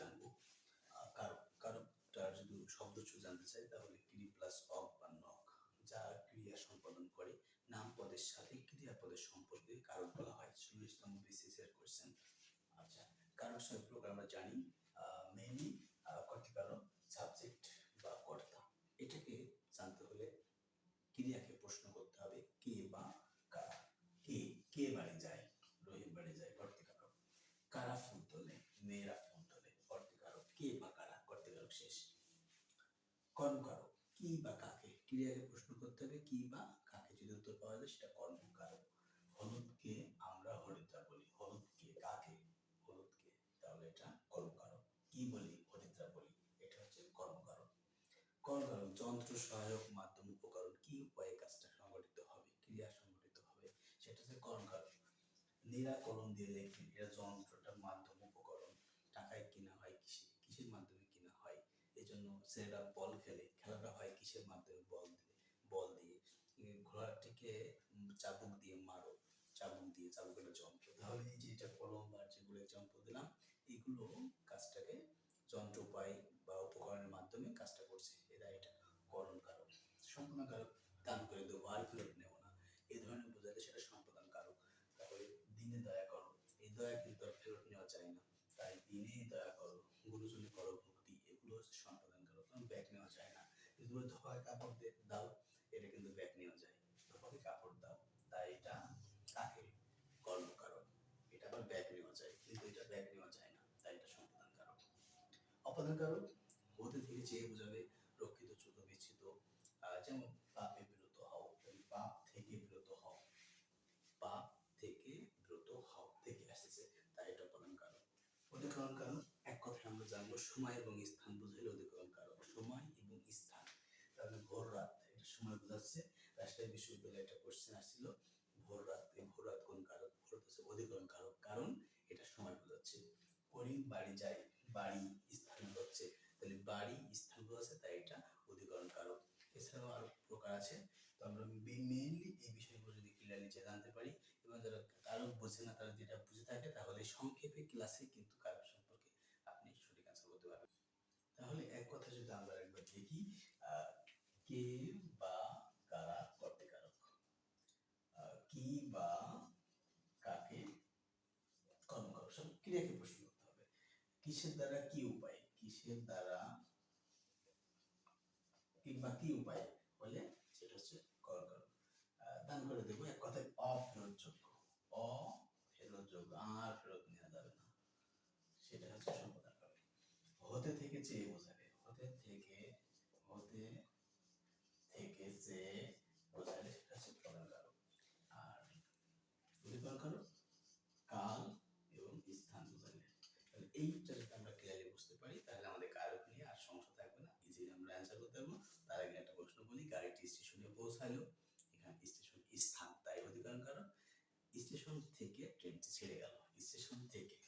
জানব। কারকটার যদি শব্দচ্ছ জানতে চাই তাহলে ক্রি প্লাস অক বা নক যা ক্রিয়া সম্পাদন করে, নাম পদের সাথে ক্রিয়াপদের সম্পর্কে কারক বলা হয়। চল্লিশতম বিসিএস এর কোয়েশ্চেন আচ্ছা কারক ছয় প্রকার আমরা জানি মেইনলি কয়টি কারক সাবজেক্ট বা কর্তা। এটাকে জানতে হলে ক্রিয়াকে প্রশ্ন করতে হবে কে বা কারা কে কে বাড়ি যায় রহিম বাড়ি যায় কর্তিকারক কারা ফুল তোলে মেয়েরা ফুল তোলে কর্তিকারক কে বা কারা কর্তিকারক শেষ। কর্মকারক কি বা কাকে? ক্রিয়াকে প্রশ্ন করতে হবে, কি বা কাকে যদি উত্তর পাওয়া যায় সেটা কর্ম কর্মকারক হলুদকে আমরা হরিদ্রা বলি। হলুদকে কাকে? হলুদকে, তাহলে এটা কর্মকারক কি বলি? হরিদ্রা বলি। এটা হচ্ছে কর্মকারক কর্মকারক যন্ত্র সহায়ক মাধ্যম উপকরণ কি উপায়ে কাজটা সংগঠিত হবে? ক্রিয়া সংগঠিত হবে, সেটা হচ্ছে কর্মকারক নীরা কলম দিয়ে লেখেন এটা যন্ত্রটা মাধ্যম উপকরণ টাকায় কিনা হয় কিসে কিসের মাধ্যমে কিনা হয় এই জন্য ছেলেরা বল খেলে। খেলাটা হয় কিসের মাধ্যমে? বল দিয়ে বল দিয়ে। ঘোড়াটিকে চাবুক দিয়ে মারো। চাবুক দিয়ে চাবুক একটা যন্ত্র। তাহলে এই যে এটা কলম বা যেগুলো এক্সাম্পল দিলাম, এগুলো কাজটাকে যন্ত্র উপায় বা উপকরণের মাধ্যমে কাজটা করছে। এরা এটা করণ কারক সম্পূর্ণ কারক দান করে দেবো, আর ফেরত নেব না। এই ধরনের বোঝালে সেটা সম্পাদন কারক তাহলে দিনে দয়া করো। এই দয়া কিন্তু আর ফেরত নেওয়া যায় না। তাই দিনে দয়া করো। গুরুজনে করো ভক্তি, এগুলো হচ্ছে সম্পাদন ব্যাগ নেওয়া যায় না। যদি বলে ধোপাকে কাপড় দাও, এটা কিন্তু ব্যাগ নেওয়া যায়। ধোপাকে কাপড় দাও, তাই এটা কাকে কর্মকারক। এটা আবার ব্যাগ নেওয়া যায়, কিন্তু এটা ব্যাগ নেওয়া যায় না, তাই এটা সম্পাদন কারক অপাদান কারক হতে থেকে চেয়ে বোঝাবে, রক্ষিত, ছোট, বিচ্ছিত যেমন পাপে বিরত হও পাপ থেকে বিরত হও। পাপ থেকে বিরত হও, থেকে আসতেছে তাই এটা অপাদান কারক অধিকরণ কারণ এক কথায় আমরা জানব, সময় এবং স্থান বুঝাইলে অধিকরণ কারক সময় এবং স্থান তাহলে ভোর রাত এটা সময় বোঝাচ্ছে রাজশাহী বিশ্ববিদ্যালয়ে একটা কোশ্চেন আসছিল। ভোর রাত ভোর রাত কোন কারক, ভোর হচ্ছে অধিকরণ কারক? কারণ এটা সময় বোঝাচ্ছে করিম বাড়ি যায়, বাড়ি স্থান বোঝাচ্ছে তাহলে বাড়ি স্থান বোঝাচ্ছে তাই এটা অধিকরণ কারক। এছাড়াও আরও প্রকার আছে। তো আমরা মেইনলি এই বিষয়গুলো যদি ক্লিয়ারলি জানতে পারি, এবং যারা কারক বোঝে না, তারা যেটা বুঝে থাকে, তাহলে সংক্ষেপে ক্লাসে কিন্তু কারক সম্পর্কে আপনি সঠিক আনসার করতে পারবেন। তাহলে এক কথা যদি আমরা একবার দেখি কে বা কারা করতে কারক আহ, কি বা কাকে কর্মকারক সব ক্রিয়াকে প্রশ্ন করতে হবে। কিসের দ্বারা কি উপায়? কিসের দ্বারা কিংবা কি উপায় বলে সেটা হচ্ছে আহ, দান করে দেবো। এক কথায় অফেরতযোগ্য অফেরতযোগ্য আর ফেরত নেওয়া যাবে না। সেটা হচ্ছে সম্পাদন কারক হতে থেকে চেয়ে বোঝাবে। হতে থেকে হতে থেকে চেয়ে বোঝালে সেটা হচ্ছে প্রদান কারক আর অধিকরণ কারক কাল এবং স্থান বোঝালে তাহলে এইটা যদি আমরা ক্লিয়ারলি বুঝতে পারি তাহলে আমাদের কারক নিয়ে আর সমস্যা থাকবে না ইজি আমরা অ্যান্সার করতে পারব তার আগে একটা প্রশ্ন বলি, গাড়িটি স্টেশনে পৌঁছালো। এখানে স্টেশন স্থান, তাই অধিকার কারণ। স্টেশন থেকে ট্রেনটি ছেড়ে গেল। স্টেশন থেকে